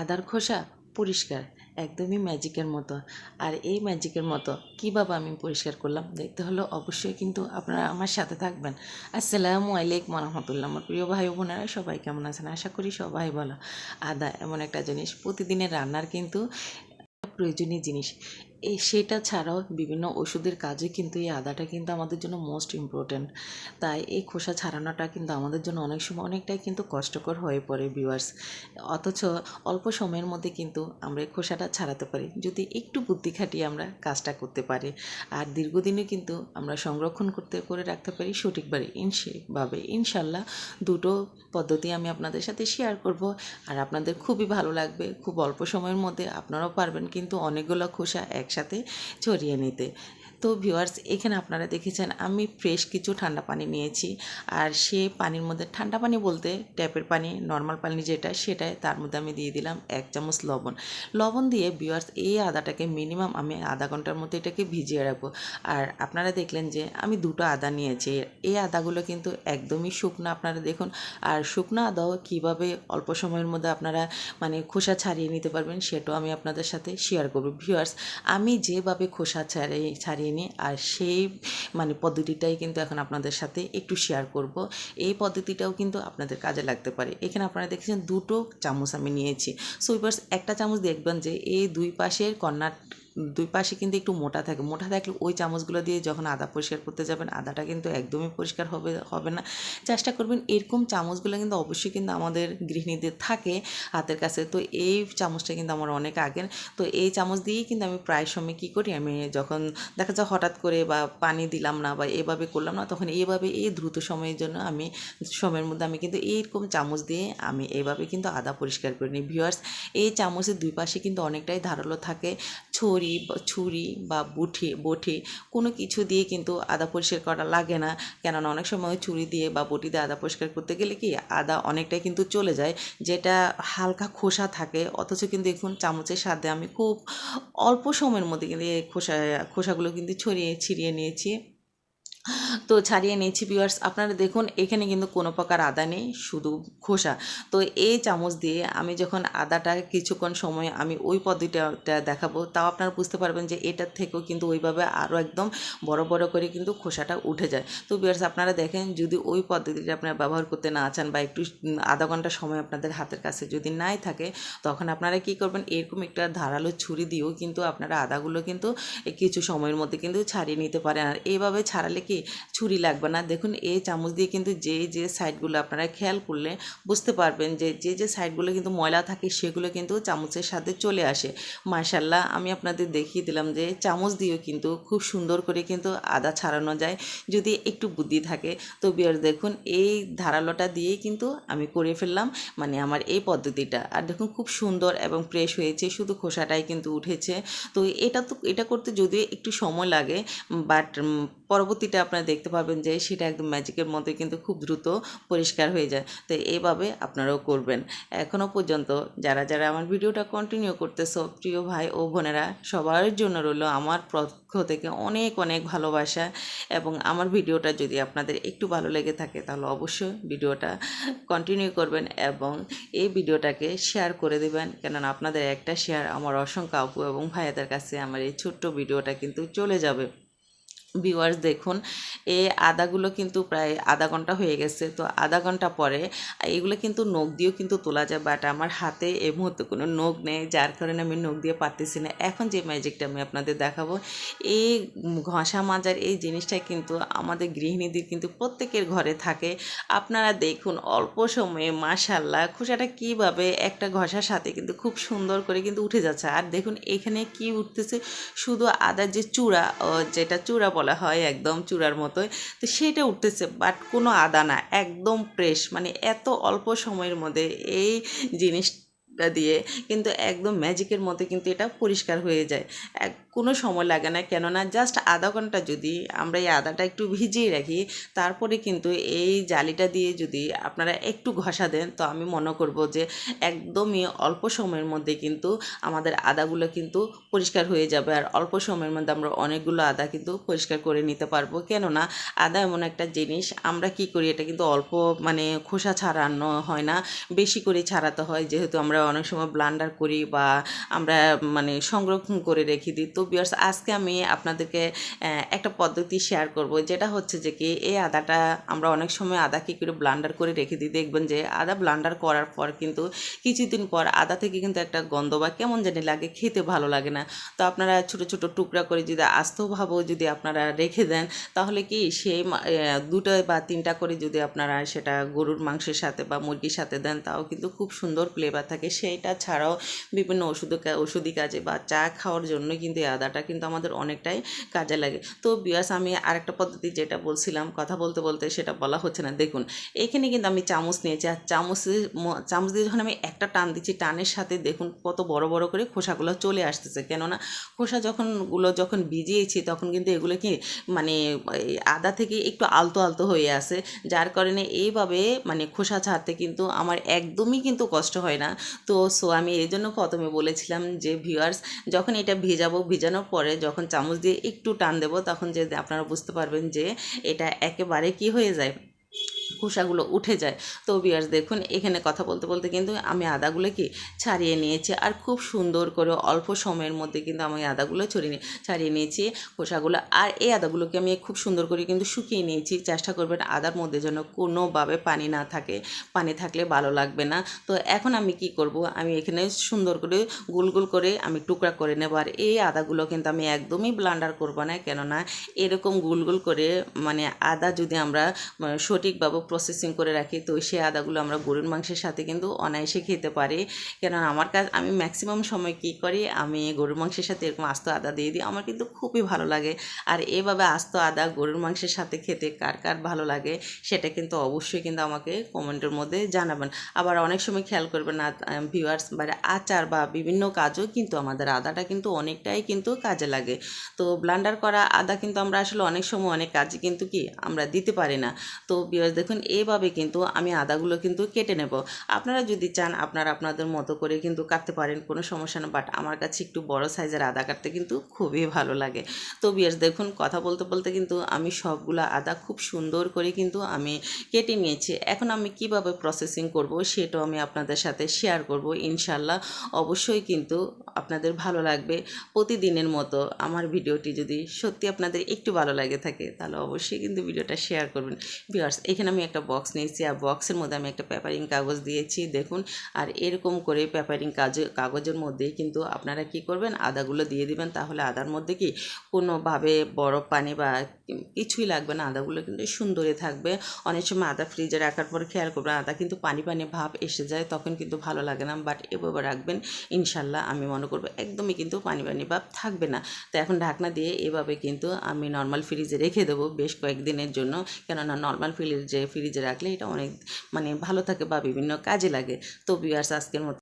আদার খোসা পরিষ্কার, একদমই ম্যাজিকের মতো। আর এই ম্যাজিকের মতো কীভাবে আমি পরিষ্কার করলাম দেখতে হলো অবশ্যই কিন্তু আপনারা আমার সাথে থাকবেন। আসসালামু আলাইকুম রহমতুল্লাহ আমার প্রিয় ভাই বোনেরা, সবাই কেমন আছেন? আশা করি সবাই বলো আদা এমন একটা জিনিস প্রতিদিনের রান্নার কিন্তু প্রয়োজনীয় জিনিস। এই সেটা ছাড়াও বিভিন্ন ওষুধের কাজে কিন্তু এই আদাটা কিন্তু আমাদের জন্য মোস্ট ইম্পর্ট্যান্ট তাই এই খোসা ছাড়ানোটা কিন্তু আমাদের জন্য অনেক সময় অনেকটাই কিন্তু কষ্টকর হয়ে পড়ে ভিউয়ার্স অথচ অল্প সময়ের মধ্যে কিন্তু আমরা এই খোসাটা ছাড়াতে পারি। যদি একটু বুদ্ধি খাটিয়ে আমরা কাজটা করতে পারি। আর দীর্ঘদিনে কিন্তু আমরা সংরক্ষণ করতে, করে রাখতে পারি সঠিকভাবে। ইনসেভাবে ইনশাল্লাহ দুটো পদ্ধতি আমি আপনাদের সাথে শেয়ার করব। আর আপনাদের খুবই ভালো লাগবে। খুব অল্প সময়ের মধ্যে আপনারাও পারবেন কিন্তু অনেকগুলো খোসা একসাথে ছড়িয়ে নিতে। তো ভিউয়ার্স এখানে আপনারা দেখেছেন আমি ফ্রেশ কিছু ঠান্ডা পানি নিয়েছি। আর সে পানির মধ্যে, ঠান্ডা পানি বলতে ট্যাপের পানি নর্মাল পানি যেটা, সেটাই তার মধ্যে আমি দিয়ে দিলাম এক চামচ লবণ। লবণ দিয়ে ভিউয়ার্স এই আদাটাকে মিনিমাম আমি আধা ঘণ্টার মধ্যে এটাকে ভিজিয়ে রাখব। আর আপনারা দেখলেন যে আমি দুটো আদা নিয়েছি। এই আদাগুলো কিন্তু একদমই শুকনো, আপনারা দেখুন। আর শুকনো আদাও কীভাবে অল্প সময়ের মধ্যে আপনারা মানে খোসা ছাড়িয়ে নিতে পারবেন, সেটাও আমি আপনাদের সাথে শেয়ার করব। ভিউয়ার্স আমি যেভাবে খোসা ছাড়িয়ে ছাড়িয়ে নিই আর সেই মানে পদ্ধতিটাই কিন্তু এখন আপনাদের সাথে একটু শেয়ার করব। এই পদ্ধতিটাও কিন্তু আপনাদের কাজে লাগতে পারে। এখানে আপনারা দেখেছেন দুটো চামচ আমি নিয়েছি। সো একটা চামচ দেখবেন যে, এই দুই পাশের কর্নার দুই পাশে কিন্তু একটু মোটা থাকে। মোটা থাকলে ওই চামচগুলো দিয়ে যখন আদা পরিষ্কার করতে যাবেন, আদাটা কিন্তু একদমই পরিষ্কার হবে হবে না। চেষ্টা করবেন এরকম চামচগুলো কিন্তু অবশ্যই কিন্তু আমাদের গৃহিণীদের থাকে হাতের কাছে। তো এই চামচটা কিন্তু আমার অনেক আগের। তো এই চামচ দিয়েই কিন্তু আমি প্রায় সময় কী করি, আমি যখন দেখা যায় হঠাৎ করে বা পানি দিলাম না বা এভাবে করলাম না, তখন এইভাবে এই দ্রুত সময়ের জন্য আমি সময়ের মধ্যে আমি কিন্তু এইরকম চামচ দিয়ে আমি এইভাবে কিন্তু আদা পরিষ্কার করে নিই। ভিউয়ার্স, এই চামচের দুই পাশে কিন্তু অনেকটাই ধারালো থাকে। ছড়ি বা ছুরি বা বুঠে বটি কোনো কিছু দিয়ে কিন্তু আদা পরিষ্কার করা লাগে না। কেননা অনেক সময় ছুরি দিয়ে বা বটি দিয়ে আদা পরিষ্কার করতে গেলে কি আদা অনেকটাই কিন্তু চলে যায়, যেটা হালকা খোসা থাকে। অথচ কিন্তু এখন চামচের সাথে আমি খুব অল্প সময়ের মধ্যে কিন্তু এই খোসা, খোসাগুলো কিন্তু ছড়িয়ে, ছিঁড়িয়ে নিয়েছি। তো ছাড়িয়ে নিয়েছি ভিউয়ার্স আপনারা দেখুন, এখানে কিন্তু কোনো প্রকার আদা নেই, শুধু খোসা। তো এই চামচ দিয়ে আমি যখন আদাটা কিছুক্ষণ সময় আমি ওই পদ্ধতিটা দেখাবো, তাও আপনারা বুঝতে পারবেন যে এটার থেকেও কিন্তু ওইভাবে আরও একদম বড় বড় করে কিন্তু খোসাটা উঠে যায়। তো ভিউয়ার্স আপনারা দেখেন, যদি ওই পদ্ধতিটা আপনারা ব্যবহার করতে না চান বা একটু আধা ঘণ্টা সময় আপনাদের হাতের কাছে যদি নাই থাকে, তখন আপনারা কি করবেন, এরকম একটা ধারালো ছুরি দিয়েও কিন্তু আপনারা আদাগুলো কিন্তু কিছু সময়ের মধ্যে কিন্তু ছাড়িয়ে নিতে পারেন। আর এইভাবে ছাড়ালে কি ছুরি লাগবে না। দেখুন, এই চামচ দিয়ে কিন্তু যে যে সাইডগুলো আপনারা খেয়াল করলে বুঝতে পারবেন যে যে যে সাইডগুলো কিন্তু ময়লা থাকে, সেগুলো কিন্তু চামচের সাথে চলে আসে। মার্শাল্লাহ আমি আপনাদের দেখিয়ে দিলাম যে, চামচ দিয়েও কিন্তু খুব সুন্দর করে কিন্তু আদা ছাড়ানো যায়। যদি একটু বুদ্ধি থাকে, তো বিয়ার দেখুন, এই ধারালোটা দিয়েই কিন্তু আমি করে ফেললাম। মানে আমার এই পদ্ধতিটা। আর দেখুন, খুব সুন্দর এবং ফ্রেশ হয়েছে, শুধু খোসাটাই কিন্তু উঠেছে। তো এটা তো, এটা করতে যদিও একটু সময় লাগে বাট পরবর্তীতে আপনারা দেখতে পাবেন যে সেটা একদম ম্যাজিকের মধ্যে কিন্তু খুব দ্রুত পরিষ্কার হয়ে যায়। তো এইভাবে আপনারাও করবেন। এখনও পর্যন্ত যারা যারা আমার ভিডিওটা কন্টিনিউ করতেছো, প্রিয় ভাই ও বোনেরা, সবার জন্য রইল আমার পক্ষ থেকে অনেক অনেক ভালোবাসা এবং আমার ভিডিওটা যদি আপনাদের একটু ভালো লেগে থাকে তাহলে অবশ্যই ভিডিওটা কন্টিনিউ করবেন এবং এই ভিডিওটাকে শেয়ার করে দেবেন। কেননা আপনাদের একটা শেয়ার আমার অসংখ্য আপু এবং ভাইয়াদের কাছে আমার এই ছোট্ট ভিডিওটা কিন্তু চলে যাবে। ভিউয়ার্স দেখুন এই আদাগুলো কিন্তু প্রায় আধা ঘণ্টা হয়ে গেছে। তো আধা ঘণ্টা পরে এগুলো কিন্তু নখ দিয়েও কিন্তু তোলা যায় বাট আমার হাতে এই মুহূর্তে কোনো নখ নেই, যার কারণে আমি নখ দিয়ে পারতেছি না। এখন যে ম্যাজিকটা আমি আপনাদের দেখাবো এই ঘষা মাজার এই জিনিসটা কিন্তু আমাদের গৃহিণীদের কিন্তু প্রত্যেকের ঘরে থাকে। আপনারা দেখুন অল্প সময়ে মাশাল্লাহ খোসাটা কীভাবে একটা ঘষার সাথে কিন্তু খুব সুন্দর করে কিন্তু উঠে যাচ্ছে। আর দেখুন এখানে কি উঠতেছে, শুধু আদার যে চূড়া যেটা চূড়া বলা হয় একদম চূড়ার মতোই। তো সেটা উঠতেছে বাট কোনো আদা না, একদম ফ্রেশ মানে এত অল্প সময়ের মধ্যে এই জিনিসটা দিয়ে কিন্তু একদম ম্যাজিকের মতো কিন্তু এটা পরিষ্কার হয়ে যায়। এক কোনো সময় লাগে না। কেননা জাস্ট আধা ঘণ্টা যদি আমরা এই আদাটা একটু ভিজিয়ে রাখি, তারপরে কিন্তু এই জালিটা দিয়ে যদি আপনারা একটু ঘষা দেন, তো আমি মনে করব যে একদমই অল্প সময়ের মধ্যে কিন্তু আমাদের আদাগুলো কিন্তু পরিষ্কার হয়ে যাবে। আর অল্প সময়ের মধ্যে আমরা অনেকগুলো আদা কিন্তু পরিষ্কার করে নিতে পারব। কেননা আদা এমন একটা জিনিস, আমরা কি করি, এটা কিন্তু অল্প মানে খোসা ছাড়ানো হয় না, বেশি করে ছাড়াতে হয়। যেহেতু আমরা অনেক সময় ব্লান্ডার করি বা আমরা মানে সংরক্ষণ করে রেখে দিই, তো বিয়ার্স আজকে আমি আপনাদেরকে একটা পদ্ধতি শেয়ার করব। যেটা হচ্ছে যে কি, এই আদাটা আমরা অনেক সময় আদা কি করে ব্লান্ডার করে রেখে দিই। দেখবেন যে আদা ব্লান্ডার করার পর কিন্তু কিছুদিন পর আদা থেকে কিন্তু একটা গন্ধ বা কেমন জানি লাগে, খেতে ভালো লাগে না। তো আপনারা ছোট ছোট টুকরা করে যদি আস্তভাবেও যদি আপনারা রেখে দেন, তাহলে কি সেই দুটো বা তিনটা করে যদি আপনারা সেটা গরুর মাংসের সাথে বা মুরগির সাথে দেন, তাও কিন্তু খুব সুন্দর ফ্লেভার থাকে। সেইটা ছাড়াও বিভিন্ন ওষুধ, ওষুধি কাজে বা চা খাওয়ার জন্য কিন্তু আদাটা কিন্তু আমাদের অনেকটাই কাজে লাগে। তো বিয়াস, আমি আরেকটা পদ্ধতি যেটা বলছিলাম, কথা বলতে বলতে সেটা বলা হচ্ছে না। দেখুন, এখানে কিন্তু আমি চামচ নিয়েছি, আর চামচে চামচ দিয়ে যখন আমি একটা টান দিচ্ছি, টানের সাথে দেখুন কত বড় বড় করে খোসাগুলো চলে আসতেছে। কেননা খোসা যখনগুলো যখন ভিজিয়েছি, তখন কিন্তু এগুলো কি মানে আদা থেকে একটু আলতো আলতো হয়ে আসে, যার কারণে এইভাবে মানে খোসা ছাড়তে কিন্তু আমার একদমই কিন্তু কষ্ট হয় না। তো সো আমি এই জন্য প্রথমে বলেছিলাম যে ভিউয়ার্স যখন এটা ভেজাবো ভেজানোর পরে যখন চামচ দিয়ে একটু টান দেবো, তখন যে আপনারা বুঝতে পারবেন যে এটা একেবারে কি হয়ে যায়। খোসাগুলো উঠে যায়। তো বিয়ার্স দেখুন, এখানে কথা বলতে বলতে কিন্তু আমি আদাগুলো কি ছাড়িয়ে নিয়েছি আর খুব সুন্দর করে অল্প সময়ের মধ্যে কিন্তু আমি আদাগুলো ছড়িয়ে ছাড়িয়ে নিয়েছি খোসাগুলো। আর এই আদাগুলোকে আমি খুব সুন্দর করে কিন্তু শুকিয়ে নিয়েছি। চেষ্টা করবেন আদার মধ্যে যেন কোনোভাবে পানি না থাকে। পানি থাকলে ভালো লাগবে না। তো এখন আমি কি করব? আমি এখানে সুন্দর করে গোল গোল করে আমি টুকরা করে নেব। আর এই আদাগুলো কিন্তু আমি একদমই ব্লান্ডার করব না। কেননা এরকম গোল গোল করে মানে আদা যদি আমরা সঠিকভাবে প্রসেসিং করে রাখি। তো সেই আদাগুলো আমরা গরুর মাংসের সাথে কিন্তু অনায়াসে খেতে পারি। কেননা আমার কাছে, আমি ম্যাক্সিমাম সময় কী করি? আমি গরুর মাংসের সাথে এরকম আস্ত আদা দিয়ে দিই। আমার কিন্তু খুবই ভালো লাগে। আর এভাবে আস্ত আদা গরুর মাংসের সাথে খেতে কার কার ভালো লাগে, সেটা কিন্তু অবশ্যই কিন্তু আমাকে কমেন্টের মধ্যে জানাবেন। আবার অনেক সময় খেয়াল করবেন ভিউয়ার্স বা আচার বা বিভিন্ন কাজও কিন্তু আমাদের আদাটা কিন্তু অনেকটাই কিন্তু কাজে লাগে। তো ব্লান্ডার করা আদা কিন্তু আমরা আসলে অনেক সময় অনেক কাজে কিন্তু কি আমরা দিতে পারি না। তো ভিউয়ার্স দেখুন এইভাবে কিন্তু আমি আদাগুলো কিন্তু কেটে নেব। আপনারা যদি চান, আপনারা আপনাদের মতো করে কিন্তু কাটতে পারেন, কোনো সমস্যা না বাট আমার কাছে একটু বড় সাইজের আদা কাটতে কিন্তু খুবই ভালো লাগে। তো বিয়ার্স দেখুন, কথা বলতে বলতে কিন্তু আমি সবগুলো আদা খুব সুন্দর করে কিন্তু আমি কেটে নিয়েছি। এখন আমি কীভাবে প্রসেসিং করব, সেটাও আমি আপনাদের সাথে শেয়ার করব। ইনশাল্লাহ অবশ্যই কিন্তু আপনাদের ভালো লাগবে প্রতিদিনের মতো। আমার ভিডিওটি যদি সত্যি আপনাদের একটু ভালো লাগে থাকে, তাহলে অবশ্যই কিন্তু ভিডিওটা শেয়ার করবেন। বিয়ার্স এখানে আমি একটা বক্স নিয়েছি, আর বক্সের মধ্যে আমি একটা পেপারিং কাগজ দিয়েছি, দেখুন। আর এরকম করে পেপারিং কাজ, কাগজের মধ্যেই কিন্তু আপনারা কি করবেন? আদাগুলো দিয়ে দিবেন, তাহলে আদার মধ্যে কি কোনোভাবে বরফ পানি বা কিছুই লাগবে না, আদাগুলো কিন্তু সুন্দরই থাকবে। অনেক সময় আদা ফ্রিজে রাখার পর খেয়াল করবেন, আদা কিন্তু পানি পানি ভাব এসে যায়, তখন কিন্তু ভালো লাগে না বাট এভাবে রাখবেন, ইনশাল্লাহ আমি মনে করব একদমই কিন্তু পানি পানি ভাব থাকবে না। তো এখন ঢাকনা দিয়ে এভাবে কিন্তু আমি নর্মাল ফ্রিজে রেখে দেবো বেশ কয়েকদিনের জন্য, কেননা নর্মাল ফ্রিজে ফ্রিজে রাখলে এটা অনেক মানে ভালো থাকে বা বিভিন্ন কাজে লাগে। তো বিয়ার্স আজকের মতো